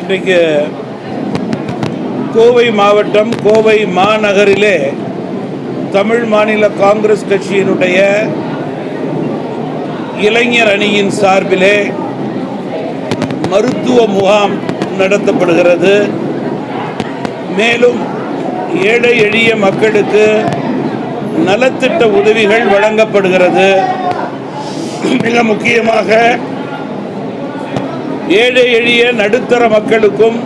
இன்றைக்கு கோவை மாவட்டம் கோவை மாநகரிலே தமிழ் மாநில காங்கிரஸ் கட்சியினுடைய இளைஞர் அணியின் சார்பிலே மருத்துவ முகாம் நடத்தப்படுகிறது. மேலும் ஏழை எளிய மக்களுக்கு நலத்திட்ட உதவிகள் வழங்கப்படுகிறது. மிக முக்கியமாக ஏழை எளிய நடுத்தர மக்களுக்கும்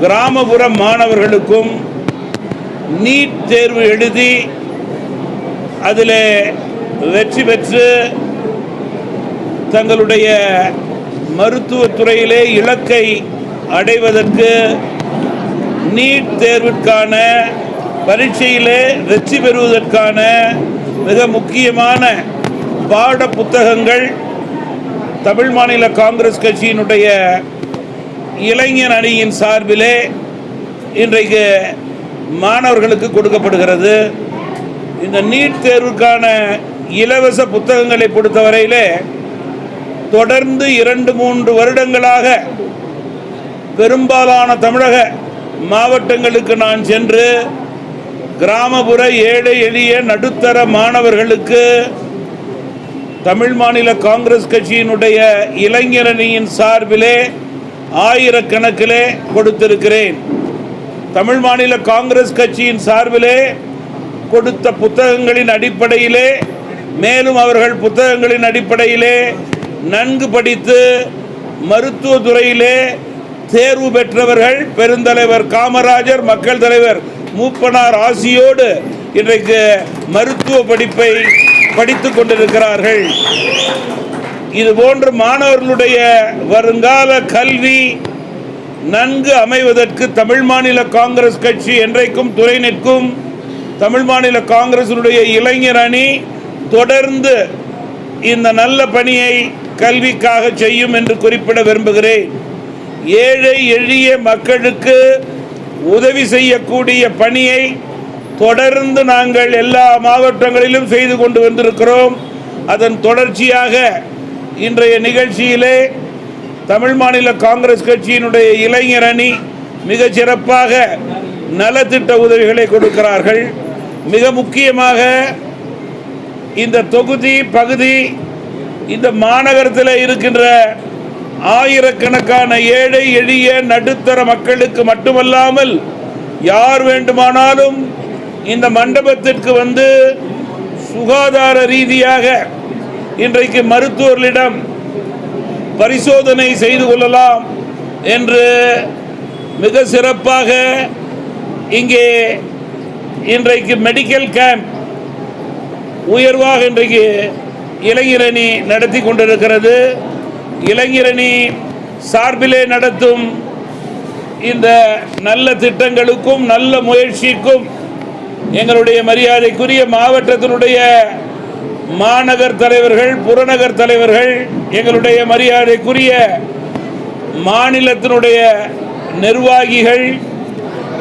கிராமப்புற மாணவர்களுக்கும் நீட் தேர்வு எழுதி அதில் வெற்றி பெற்று தங்களுடைய மருத்துவத்துறையிலே இலக்கை அடைவதற்கு நீட் தேர்விற்கான பரீட்சையிலே வெற்றி பெறுவதற்கான மிக முக்கியமான பாட புத்தகங்கள் தமிழ் மாநில காங்கிரஸ் கட்சியினுடைய இளைஞர் அணியின் சார்பிலே இன்றைக்கு மாணவர்களுக்கு கொடுக்கப்படுகிறது. இந்த நீட் தேர்வுக்கான இலவச புத்தகங்களை பொறுத்தவரையிலே தொடர்ந்து இரண்டு மூன்று வருடங்களாக பெரும்பாலான தமிழக மாவட்டங்களுக்கு நான் சென்று கிராமப்புற ஏழை எளிய நடுத்தர மாணவர்களுக்கு தமிழ் மாநில காங்கிரஸ் கட்சியினுடைய இளைஞரணியின் சார்பிலே ஆயிரக்கணக்கிலே கொடுத்திருக்கிறேன். தமிழ் மாநில காங்கிரஸ் கட்சியின் சார்பிலே கொடுத்த புத்தகங்களின் அடிப்படையிலே மேலும் அவர்கள் புத்தகங்களின் அடிப்படையிலே நன்கு படித்து மருத்துவ துறையிலே தேர்வு பெற்றவர்கள் பெருந்தலைவர் காமராஜர் மக்கள் தலைவர் மூப்பனார் ஆசியோடு இன்றைக்கு மருத்துவ படிப்பை படித்துக் கொண்டிருக்கிறார்கள். இது போன்று மாணவர்களுடைய வருங்கால கல்வி நன்கு அமைவதற்கு தமிழ் மாநில காங்கிரஸ் கட்சி என்றைக்கும் துறை நிற்கும். தமிழ் மாநில காங்கிரசினுடைய இளைஞர் அணி தொடர்ந்து இந்த நல்ல பணியை கல்விக்காக செய்யும் என்று குறிப்பிட விரும்புகிறேன். ஏழை எளிய மக்களுக்கு உதவி செய்யக்கூடிய பணியை தொடர்ந்து நாங்கள் எல்லா மாவட்டங்களிலும் செய்து கொண்டு வந்திருக்கிறோம். அதன் தொடர்ச்சியாக இன்றைய நிகழ்ச்சியிலே தமிழ் மாநில காங்கிரஸ் கட்சியினுடைய இளைஞர் அணி மிக சிறப்பாக நலத்திட்ட உதவிகளை கொடுக்கிறார்கள். மிக முக்கியமாக இந்த தொகுதி பகுதி இந்த மாநகரத்தில் இருக்கின்ற ஆயிரக்கணக்கான ஏழை எளிய நடுத்தர மக்களுக்கு மட்டுமல்லாமல் யார் வேண்டுமானாலும் இந்த மண்டபத்திற்கு வந்து சுகாதார ரீதியாக இன்றைக்கு மருத்துவர்களிடம் பரிசோதனை செய்து கொள்ளலாம் என்று மிக சிறப்பாக இங்கே இன்றைக்கு மெடிக்கல் கேம்ப் உயர்வாக இன்றைக்கு இளைஞரணி நடத்தி கொண்டிருக்கிறது. இளைஞரணி சார்பிலே நடத்தும் இந்த நல்ல திட்டங்களுக்கும் நல்ல முயற்சிக்கும் எங்களுடைய மரியாதைக்குரிய மாவட்டத்தினுடைய மாநகர் தலைவர்கள் புறநகர் தலைவர்கள் எங்களுடைய மரியாதைக்குரிய மாநிலத்தினுடைய நிர்வாகிகள்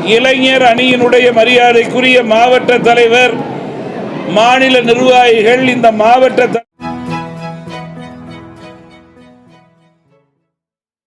இளைஞர் அணியினுடைய மரியாதைக்குரிய மாவட்ட தலைவர் மாநில நிர்வாகிகள் இந்த மாவட்ட